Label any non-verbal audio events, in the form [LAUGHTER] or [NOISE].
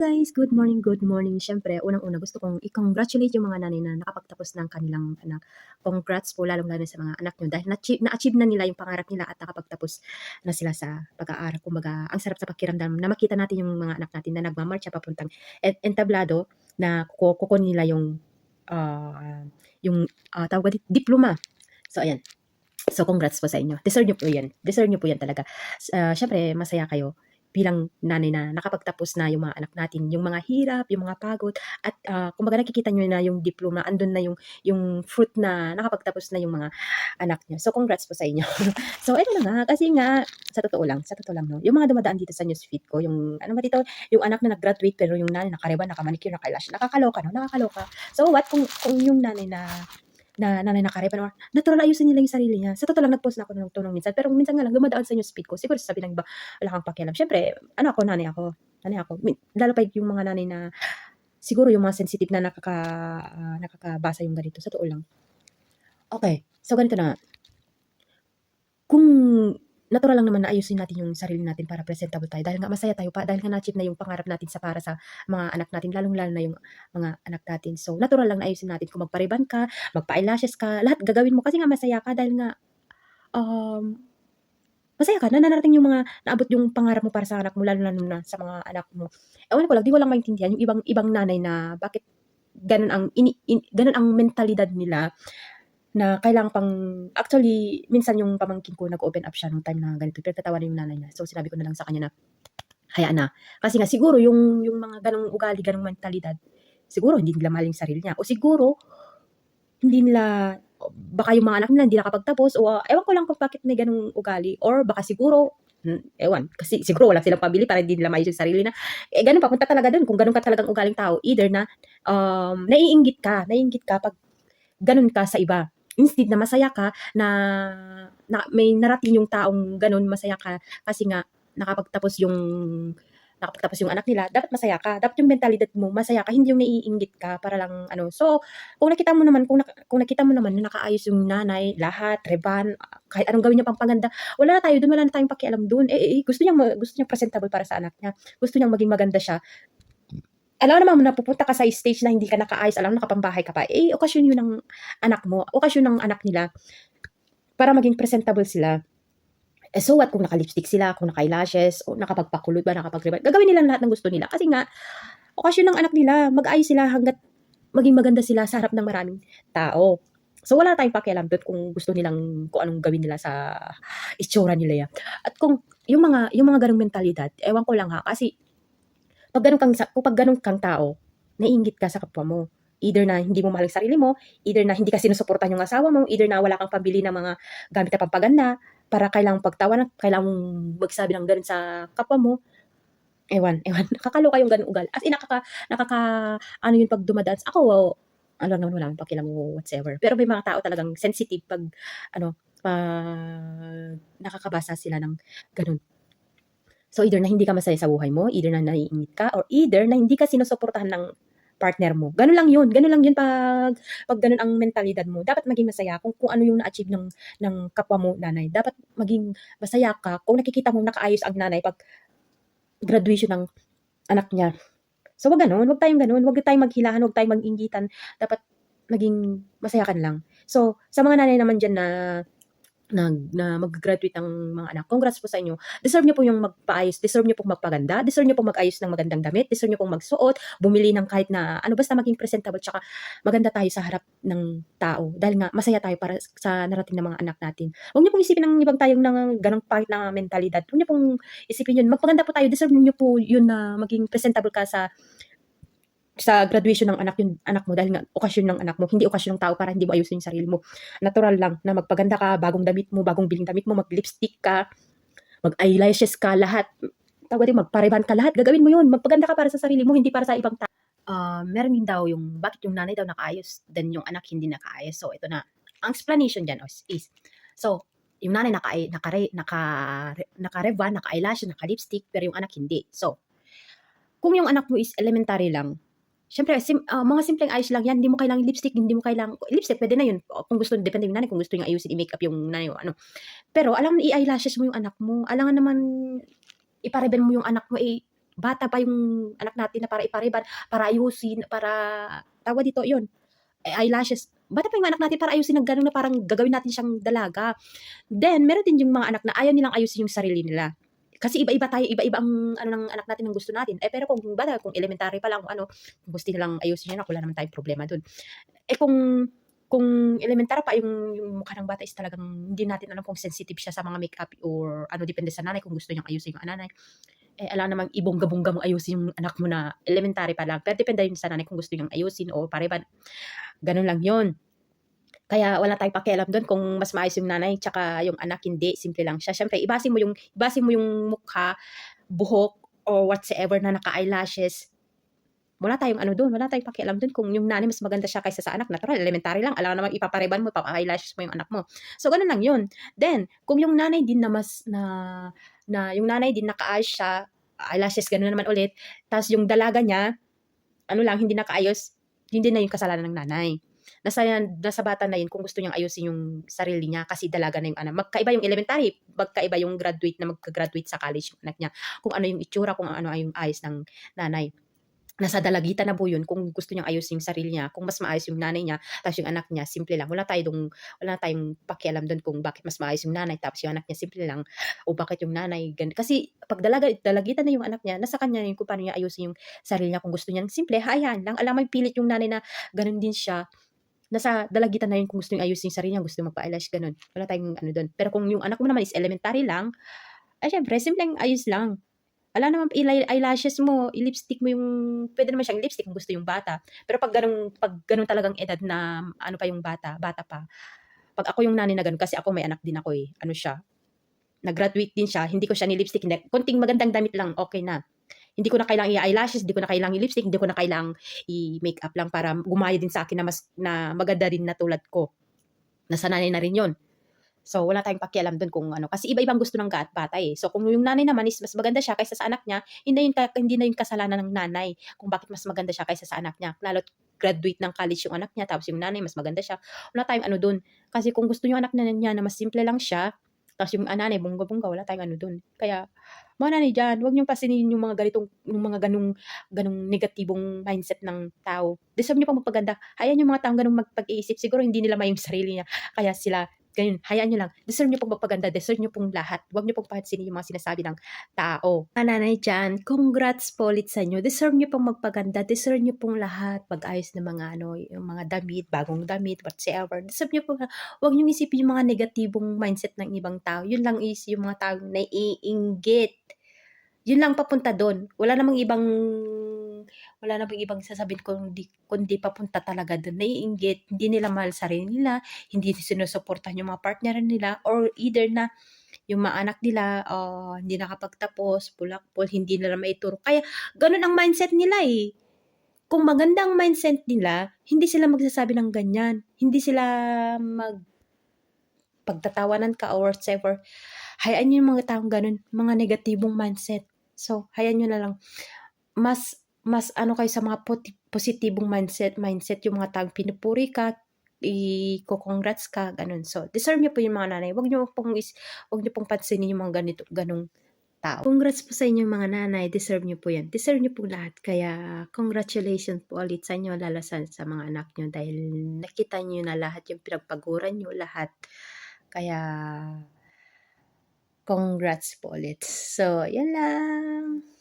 Guys, good morning, good morning. Siyempre, unang-una gusto kong i-congratulate yung mga nanay na nakapagtapos ng kanilang anak. Congrats po lalong-lalo sa mga anak nyo dahil na-achieve, na-achieve na nila yung pangarap nila at nakapagtapos na sila sa pag-aaral. Kumbaga, ang sarap sa pakiramdam na makita natin yung mga anak natin na nagmamarcha papuntang en- entablado na kuko kukunin nila yung ah, yung ah, tawag diploma. So, ayan. So, congrats po sa inyo. Deserve nyo po yan. Deserve nyo po yan talaga. Uh, Siyempre, masaya kayo bilang nanay na nakapagtapos na yung mga anak natin, yung mga hirap, yung mga pagod, at ah, kumbaga nakikita nyo na yung diploma, andun na yung, yung fruit na nakapagtapos na yung mga anak nyo. So, congrats po sa inyo. [LAUGHS] so, ito na nga, kasi nga, sa totoo lang, sa totoo lang, no, yung mga dumadaan dito sa newsfeed ko, yung, ano ba dito, yung anak na nag-graduate, pero yung nanay nakariba, nakamanicure, nakalash, nakakaloka, no, nakakaloka. So, what, kung, kung yung nanay na na nanay na kare, parang natural ayusin nila yung sarili niya. Sa totoo lang, nag-post na ako ng tulong minsan. Pero minsan nga lang, dumadaan sa inyo speed ko. Siguro sabi ng iba, wala kang pakialam. Siyempre, ano ako, nanay ako. Nanay ako. Lalo pa yung mga nanay na, siguro yung mga sensitive na nakaka, ah, nakakabasa yung ganito. Sa totoo lang. Okay. So, ganito na. Kung natural lang naman na ayusin natin yung sarili natin para presentable tayo. Dahil nga masaya tayo pa, dahil nga na-achieve na yung pangarap natin sa para sa mga anak natin, lalong-lalo na yung mga anak natin. So, natural lang na ayusin natin kung magpariban ka, magpa-eyelashes ka, lahat gagawin mo kasi nga masaya ka dahil nga um, masaya ka na narating yung mga naabot yung pangarap mo para sa anak mo, lalo lalo na sa mga anak mo. Ewan ko lang, di ko lang maintindihan yung ibang ibang nanay na bakit ganun ang ini, in, ganun ang mentalidad nila na kailangan pang actually minsan yung pamangkin ko nag-open up siya nung time na ganito. Pinagtatawanan yung nanay niya. So sinabi ko na lang sa kanya na hayaan na. Kasi nga siguro yung yung mga ganong ugali ganong mentalidad siguro hindi nila mahal sarili niya. O siguro hindi nila baka yung mga anak nila hindi nakapagtapos o uh, ewan ko lang kung bakit may ganong ugali. Or baka siguro hmm, ewan. Kasi siguro wala silang pabili para hindi nila maayos yung sarili na. Eh ganun papunta talaga doon kung ganun ka talagang ugaling tao. Either na um, naiinggit ka naiinggit ka pag ganun ka sa iba instead na masaya ka na, na may narating yung taong ganun masaya ka kasi nga nakapagtapos yung nakapagtapos yung anak nila, dapat masaya ka. Dapat yung mentalidad mo, masaya ka, hindi yung naiinggit ka para lang ano. So, kung nakita mo naman, kung, nak- kung nakita mo naman na nakaayos yung nanay, lahat, reban, kahit anong gawin niya pang panganda, wala na tayo doon, wala na tayong pakialam doon. Eh, eh, gusto niya, gusto niya presentable para sa anak niya. Gusto niya maging maganda siya alam naman na pupunta ka sa stage na hindi ka nakaayos, alam nakapambahay ka pa, eh, okasyon yun ng anak mo, okasyon ng anak nila, para maging presentable sila. Eh, so what kung naka-lipstick sila, kung naka-eyelashes, o nakapagpakulot ba, nakapag gagawin nila lahat ng gusto nila. Kasi nga, okasyon ng anak nila, mag-ayos sila hanggat maging maganda sila sa harap ng maraming tao. So, wala tayong pakialam doon kung gusto nilang, kung anong gawin nila sa itsura nila yan. At kung, yung mga, yung mga ganong mentalidad, ewan ko lang ha, kasi pag ganun kang, kapag ganun kang tao, naiingit ka sa kapwa mo. Either na hindi mo mahal sarili mo, either na hindi ka sinusuportahan yung asawa mo, either na wala kang pambili ng mga gamit na pampaganda, para kailangang pagtawa kailangang magsabi ng ganun sa kapwa mo. Ewan, ewan. [LAUGHS] Nakakaloka yung ganun ugal. As in, nakaka, nakaka, ano yun pag dumadaan. Ako, wow, ano naman wala akong pakialam mo whatsoever. Pero may mga tao talagang sensitive pag, ano, pag nakakabasa sila ng ganun. So, either na hindi ka masaya sa buhay mo, either na naiingit ka, or either na hindi ka sinusuportahan ng partner mo. Ganun lang yun. Ganun lang yun pag, pag ganun ang mentalidad mo. Dapat maging masaya kung, kung ano yung na-achieve ng, ng kapwa mo nanay. Dapat maging masaya ka kung nakikita mo nakaayos ang nanay pag graduation ng anak niya. So, wag ganun. Wag tayong ganun. Wag tayong maghilahan. Wag tayong mag-inggitan. Dapat maging masaya ka lang. So, sa mga nanay naman dyan na nag na mag-graduate ang mga anak. Congrats po sa inyo. Deserve niyo po yung magpaayos, deserve niyo pong magpaganda, deserve niyo pong mag-ayos ng magandang damit, deserve niyo pong magsuot, bumili ng kahit na ano basta maging presentable tsaka maganda tayo sa harap ng tao dahil nga masaya tayo para sa narating ng mga anak natin. Huwag niyo pong isipin ng ibang tayong ng ganong pangit na mentalidad. Huwag niyo pong isipin yun. Magpaganda po tayo, deserve niyo po yun na maging presentable ka sa sa graduation ng anak yung anak mo dahil nga okasyon ng anak mo, hindi okasyon ng tao para hindi mo ayusin yung sarili mo. Natural lang na magpaganda ka, bagong damit mo, bagong biling damit mo, mag-lipstick ka, mag-eyelashes ka, lahat. Tawag din, magpareban ka, lahat. Gagawin mo yun. Magpaganda ka para sa sarili mo, hindi para sa ibang tao. Uh, meron din daw yung, bakit yung nanay daw nakaayos, then yung anak hindi nakaayos. So, ito na. Ang explanation dyan is, is so, yung nanay naka, naka, naka, naka-revan, naka-eyelash, naka-lipstick, pero yung anak hindi. So, kung yung anak mo is elementary lang, Siyempre, sim, uh, mga simpleng ayos lang yan. Hindi mo kailangan lipstick, hindi mo kailangan, lipstick, pwede na yun. Kung gusto, depende yung nanay, kung gusto yung ayusin, i-make up yung nanay, ano. Pero, alam mo, i-eyelashes mo yung anak mo. Alam nga naman, ipareben mo yung anak mo, eh, bata pa yung anak natin na para ipariban, para ayusin, para tawag dito, yun, eh, eyelashes. Bata pa yung anak natin para ayusin ng ganun na parang gagawin natin siyang dalaga. Then, meron din yung mga anak na ayaw nilang ayusin yung sarili nila. Kasi iba-iba tayo, iba-iba ang ano ng anak natin ng gusto natin. Eh pero kung bata, kung elementary pa lang, kung ano, kung gusto nilang ayusin yan, wala naman tayong problema dun. Eh kung kung elementary pa yung, yung mukha ng bata is talagang hindi natin alam kung sensitive siya sa mga makeup or ano depende sa nanay kung gusto niyang ayusin yung nanay. Eh alam namang ibongga-bongga mo ayusin yung anak mo na elementary pa lang. Pero depende yun sa nanay kung gusto niyang ayusin o pareban. Ganun lang yun. Kaya wala tayong pakialam doon kung mas maayos yung nanay tsaka yung anak hindi, simple lang siya. Syempre, ibasin mo yung ibasin mo yung mukha, buhok or whatsoever na naka-eyelashes. Wala tayong ano doon, wala tayong pakialam doon kung yung nanay mas maganda siya kaysa sa anak. Natural, elementary lang. Alam naman ipapareban mo, ipapa-eyelashes mo yung anak mo. So, ganun lang yun. Then, kung yung nanay din na mas na, na yung nanay din nakaayos siya, eyelashes, ganun naman ulit. Tapos yung dalaga niya, ano lang, hindi nakaayos, hindi na yung kasalanan ng nanay nasa, nasa bata na yun kung gusto niyang ayusin yung sarili niya kasi dalaga na yung anak. Magkaiba yung elementary, magkaiba yung graduate na magka-graduate sa college yung anak niya. Kung ano yung itsura, kung ano yung ayos ng nanay nasa dalagitan na po yun kung gusto niyang ayusin yung sarili niya, kung mas maayos yung nanay niya, tapos yung anak niya, simple lang. Wala tayong, wala tayong pakialam doon kung bakit mas maayos yung nanay, tapos yung anak niya, simple lang. O bakit yung nanay, ganun. Kasi pag dalaga, dalagitan na yung anak niya, nasa kanya yun kung paano niya ayusin yung sarili niya. Kung gusto niya, simple, hayaan lang. Alam mo, pilit yung nanay na ganun din siya nasa dalagitan na yun kung gusto yung ayusin yung sarili niya, gusto magpa-eyelash, ganun. Wala tayong ano doon. Pero kung yung anak mo naman is elementary lang, ay syempre, simpleng ayos lang. Wala naman eyelashes mo, i-lipstick mo yung, pwede naman siyang lipstick kung gusto yung bata. Pero pag ganun, pag ganun talagang edad na ano pa yung bata, bata pa, pag ako yung nanay na ganun, kasi ako may anak din ako eh, ano siya, nag-graduate din siya, hindi ko siya ni-lipstick, konting magandang damit lang, okay na. Hindi ko na kailangang i-eyelashes, hindi ko na kailangang i-lipstick, hindi ko na kailangang i-makeup lang para gumaya din sa akin na mas na maganda rin na tulad ko. Nasanay na rin yon. So, wala tayong pakialam doon kung ano. Kasi iba-ibang gusto ng gat bata eh. So, kung yung nanay naman is mas maganda siya kaysa sa anak niya, hindi, yun, hindi na yung kasalanan ng nanay kung bakit mas maganda siya kaysa sa anak niya. Lalo't graduate ng college yung anak niya, tapos yung nanay mas maganda siya. Wala tayong ano doon. Kasi kung gusto yung anak niya na mas simple lang siya, tapos yung ananay, bongga-bongga, wala tayong ano doon. Kaya, mga nanay dyan, huwag niyong pasinin yung mga ganitong, yung mga ganong, ganong negatibong mindset ng tao. Deserve niyo pang magpaganda. Hayaan yung mga taong ganong magpag-iisip. Siguro hindi nila may yung sarili niya. Kaya sila Ganyan, hayaan nyo lang. Deserve nyo pong magpaganda, deserve nyo pong lahat. Huwag nyo pong pahansinin yung mga sinasabi ng tao. Nanay dyan, congrats po ulit sa inyo. Deserve nyo pong magpaganda, deserve nyo pong lahat. Pag-ayos ng mga ano, yung mga damit, bagong damit, whatsoever. Deserve nyo pong, huwag nyo isipin yung mga negatibong mindset ng ibang tao. Yun lang is yung mga tao naiinggit. Yun lang papunta doon. Wala namang ibang wala na bang ibang sasabihin kundi, kundi papunta talaga doon. Naiinggit, hindi nila mahal sarili nila, hindi sinusuportahan yung mga partner nila, or either na yung mga anak nila uh, hindi nakapagtapos, pulakpol, hindi nila maituro. Kaya ganun ang mindset nila eh. Kung maganda ang mindset nila, hindi sila magsasabi ng ganyan. Hindi sila mag pagtatawanan ka or whatever. Hayaan nyo yung mga taong ganun, mga negatibong mindset. So, hayaan nyo na lang. Mas mas ano kayo sa mga positibong mindset, mindset yung mga taong pinupuri ka, i-congrats ka, ganun. So, deserve niyo po yung mga nanay. Huwag niyo pong, is, huwag niyo pong pansinin yung mga ganito, ganung tao. Congrats po sa inyo mga nanay. Deserve niyo po yan. Deserve niyo po lahat. Kaya, congratulations po ulit sa inyo, lalo sa, sa mga anak niyo dahil nakita niyo na lahat yung pinagpaguran niyo, lahat. Kaya, congrats po ulit. So, yan lang.